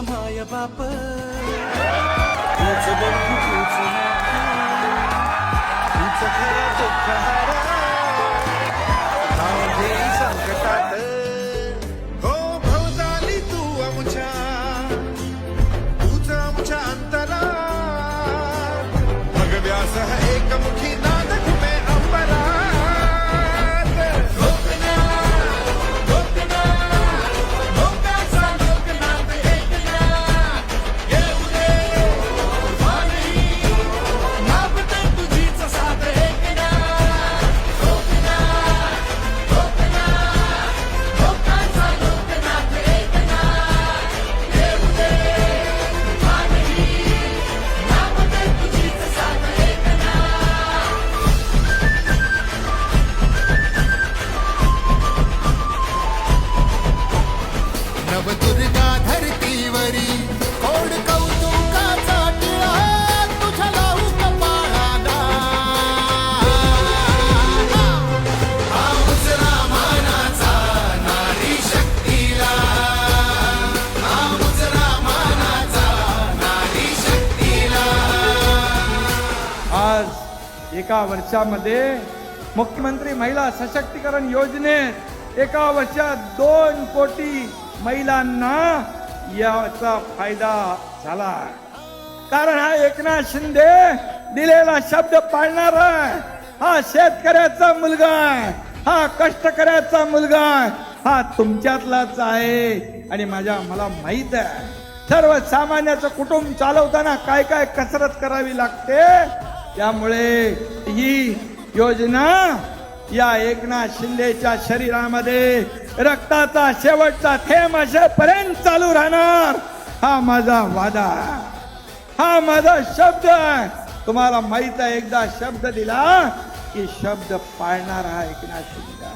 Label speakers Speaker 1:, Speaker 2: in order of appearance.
Speaker 1: बाप. तूच बंधू तूच नाती, तूच खरा दुःखहारा माझे संकटात. हो भवताली तू आमच्या. तूच आमच्या अंतरा एकमुखी
Speaker 2: नवदुर्गा धरतीवरी. कोड कौतुकाचा टिळा तुझ्या लावू कपाळाला. हा मुजरा मानाचा नारी शक्तीला. हा मुजरा मानाचा नारी शक्तीला.
Speaker 3: आज एका वर्षामध्ये मुख्यमंत्री महिला सशक्तीकरण योजनेत एका वर्षात दोन कोटी महिलांना याचा फायदा झाला. कारण हा एकनाथ शिंदे दिलेला शब्द पाळणारा हा शेतकऱ्याचा मुलगा हा कष्टकऱ्याचा मुलगा हा तुमच्यातलाच आहे आणि माझ्या मला माहीत आहे. सर्वसामान्याचं कुटुंब चालवताना काय काय कसरत करावी लागते? त्यामुळे ही योजना या एकनाथ शिंदेच्या शरीरामध्ये रक्ताचा शेवटचा थेंब असेपर्यंत चालू राहणार. हा माझा वादा. हा माझा शब्द. आहे तुम्हाला माहीत आहे एकदा शब्द दिला की शब्द पाळणार हा एकनाथ शिंदे.